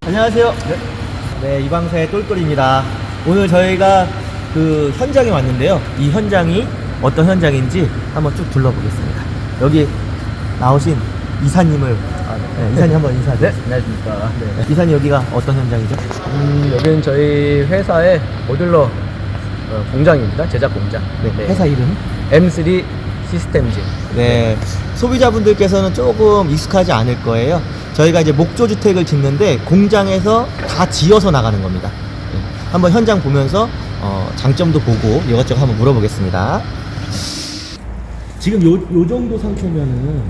안녕하세요. 네, 이방사의 똘똘입니다. 오늘 저희가 그 현장에 왔는데요. 이 현장이 어떤 현장인지 한번 쭉 둘러보겠습니다. 여기 나오신 이사님을 네, 이사님 한번 인사해 네, 주세요. 안녕하십니까. 네. 이사님 여기가 어떤 현장이죠? 음, 여기는 저희 회사의 모듈러 어, 공장입니다. 제작 공장. 네, 회사 이름? M3 시스템즈. 네, 소비자분들께서는 조금 익숙하지 않을 거예요. 저희가 이제 목조 주택을 짓는데 공장에서 다 지어서 나가는 겁니다. 네, 한번 현장 보면서 어, 장점도 보고 이것저것 한번 물어보겠습니다. 지금 요, 요 정도 상태면은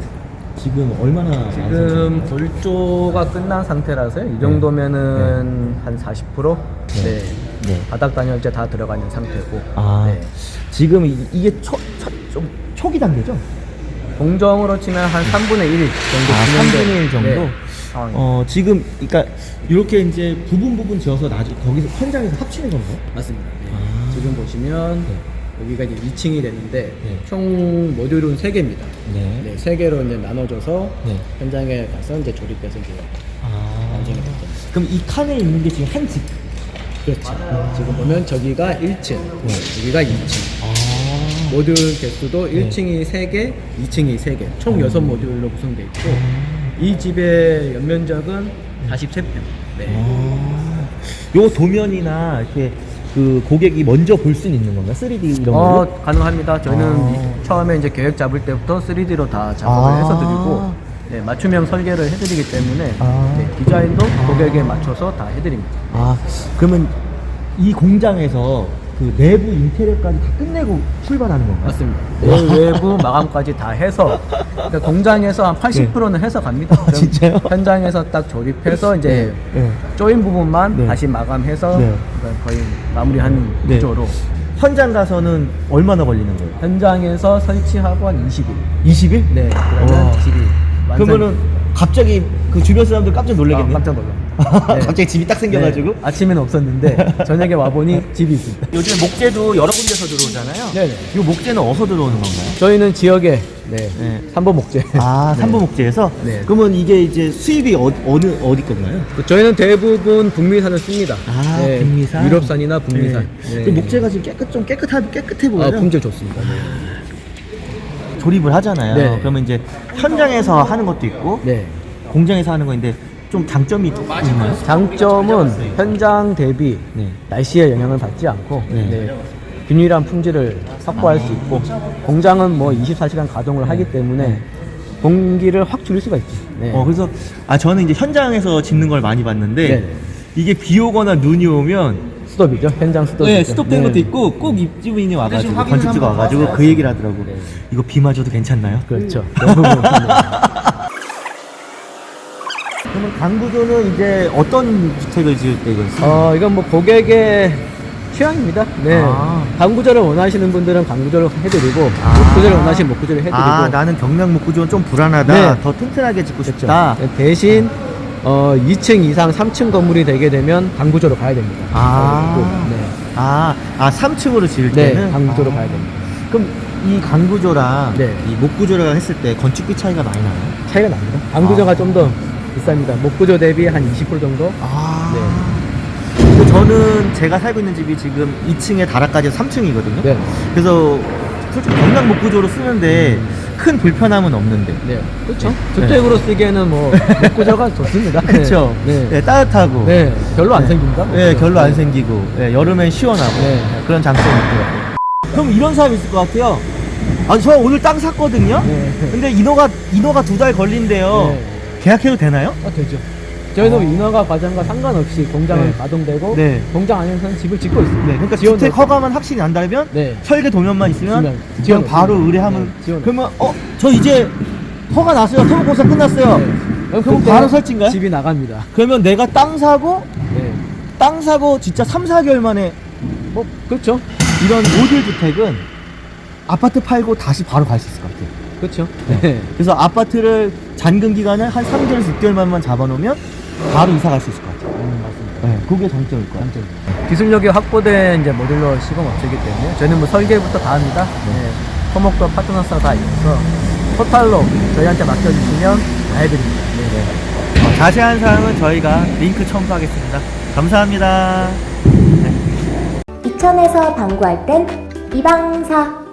지금 얼마나 지금 골조가 끝난 상태라서요. 이 정도면은 한 40%? 네. 네. 바닥 단열재 다 들어가 있는 상태고. 아, 네. 지금 이- 이게 초, 초, 좀 초기 단계죠? 공정으로 치면 한 3분의 1 정도 아, 진행된, 3분의 1 정도? 네. 어, 지금, 그러니까 이렇게 이제 부분 부분 지어서 나중 거기서 현장에서 합치는 건가요? 맞습니다. 네. 아. 지금 보시면 네. 여기가 이제 2층이 되는데 네. 총 모듈은 3개입니다. 네. 네, 3개로 이제 나눠져서 네. 현장에 가서 이제 조립해서 이제 아. 완성이 됐죠. 그럼 이 칸에 있는 게 지금 한 집. 그렇죠. 지금 보면 저기가 1층, 여기가 2층. 아. 모듈 개수도 1층이 3개, 2층이 3개. 총 6모듈로 구성되어 있고 이 집의 연면적은 43평. 네. 아. 요 도면이나 이렇게 그 고객이 먼저 볼 수는 있는 건가요? 3D 이런 어, 걸로? 가능합니다. 저희는 아. 처음에 이제 계획 잡을 때부터 3D로 다 작업을 아. 해서 드리고 네, 맞춤형 설계를 해드리기 때문에 아. 네, 디자인도 고객에 맞춰서 다 해드립니다. 아, 그러면 이 공장에서 그 내부 인테리어까지 다 끝내고 출발하는 건가요? 맞습니다. 내 외부 마감까지 다 해서 그러니까 공장에서 한 80%는 해서 갑니다. 아, 진짜요? 현장에서 딱 조립해서 이제 네. 조인 부분만 네. 다시 마감해서 네. 그러니까 거의 마무리하는 네. 구조로 현장 가서는 얼마나 걸리는 거예요? 현장에서 설치하고 한 20일. 20일? 네, 그러면 와. 집이 완성. 그러면은 갑자기 그 주변 사람들 깜짝 놀라겠네. 아, 깜짝 놀라. 갑자기 집이 딱 생겨가지고. 네, 아침에는 없었는데 저녁에 와보니 집이 있습니다. 요즘 목재도 여러 군데서 들어오잖아요. 네 네. 이 목재는 어디서 들어오는 건가요? 저희는 지역에 네, 네. 삼보 목재. 아, 네. 삼보 목재에서? 네. 그러면 이게 이제 수입이 어, 어느, 어디 건가요? 저희는 대부분 북미산을 씁니다. 아, 네, 북미산? 유럽산이나 북미산. 네. 그 목재가 지금 깨끗, 좀 깨끗하, 깨끗해 보여요. 아, 품질 좋습니다. 네. 조립을 하잖아요. 네. 그러면 이제 현장에서 하는 것도 있고, 네. 공장에서 하는 건데, 좀 장점이 있나요? 장점은 현장 대비 네. 날씨에 영향을 받지 않고 네. 네, 균일한 품질을 확보할 수 있고 공장은 뭐 24시간 가동을 하기 때문에 공기를 확 줄일 수가 있죠. 네. 어, 그래서, 아, 저는 이제 현장에서 짓는 걸 많이 봤는데, 네. 이게 비 오거나 눈이 오면, 스톱이죠. 현장 스톱이죠. 네, 스톱된 네. 것도 있고, 꼭 입주민이 와가지고, 건축주가 와가지고 그 얘기를 하더라고. 네. 이거 비 맞아도 괜찮나요? 그렇죠. 그러면 강구조는 이제 어떤 주택을 지을 때 이걸 쓰는 어, 이건 뭐 고객의 취향입니다. 네. 아. 강구조를 원하시는 분들은 강구조를 해드리고, 아. 목구조를 원하시는 목구조를 해드리고. 아, 나는 경량 목구조는 좀 불안하다. 네. 더 튼튼하게 짓고 그렇죠. 싶다. 네, 대신 어, 2층 이상 3층 건물이 되게 되면 강구조로 가야 됩니다. 아. 네. 아, 아 3층으로 지을 네, 때는 강구조로 아. 가야 됩니다. 그럼 이 강구조랑 네. 이 목구조랑 했을 때 건축비 차이가 많이 나요? 차이가 납니다. 강구조가 아. 좀더 비쌉니다. 목구조 대비 한 20% 정도? 아. 네. 저는 제가 살고 있는 집이 지금 2층에 다락까지 3층이거든요. 네. 그래서 솔직히 경량 목구조로 쓰는데 큰 불편함은 없는데. 네. 그렇죠. 주택으로 쓰기에는 뭐 목구조가 좋습니다. 그렇죠. 네. 네, 따뜻하고. 네. 별로 안 생깁니다. 네, 목구조. 결로 안 생기고, 네, 여름엔 시원하고 네. 그런 장점이 있더라고요. 그럼 이런 사람 있을 것 같아요. 아, 저 오늘 땅 샀거든요. 네. 근데 인허가 인허가 두 달 걸린대요. 네. 계약해도 되나요? 아, 되죠. 저희도 인허가 과정과 상관없이 공장은 네. 가동되고 네. 공장 안에서는 집을 짓고 있습니다. 네, 그러니까 지원도 주택 허가만 확실히 난다면 네. 설계 도면만 있으면 있으면 그냥 지원 바로 없습니다. 의뢰하면 네, 지원 그러면 어 저 이제 허가 났어요. 토목 공사 끝났어요. 네. 그럼 바로 설치인가요? 집이 나갑니다. 그러면 내가 땅 사고 네. 땅 사고 진짜 3, 4개월 만에 뭐 그렇죠. 이런 모듈 주택은 아파트 팔고 다시 바로 갈 수 있을 것 같아요. 그렇죠. 네. 네. 그래서 아파트를 잔금 기간을 한 3개월에서 6개월만만 잡아놓으면 바로 이사 갈 수 있을 것 같아요. 음, 맞습니다. 네, 그게 장점일 거예요. 기술력이 확보된 이제 모듈러 시공 업체이기 때문에 저희는 뭐 설계부터 다 합니다. 네. 토목도 파트너스가 다 있어서 토탈로 저희한테 맡겨주시면 다 해드립니다. 네. 어, 자세한 사항은 저희가 링크 첨부하겠습니다. 감사합니다. 이천에서 방구할 땐 이방사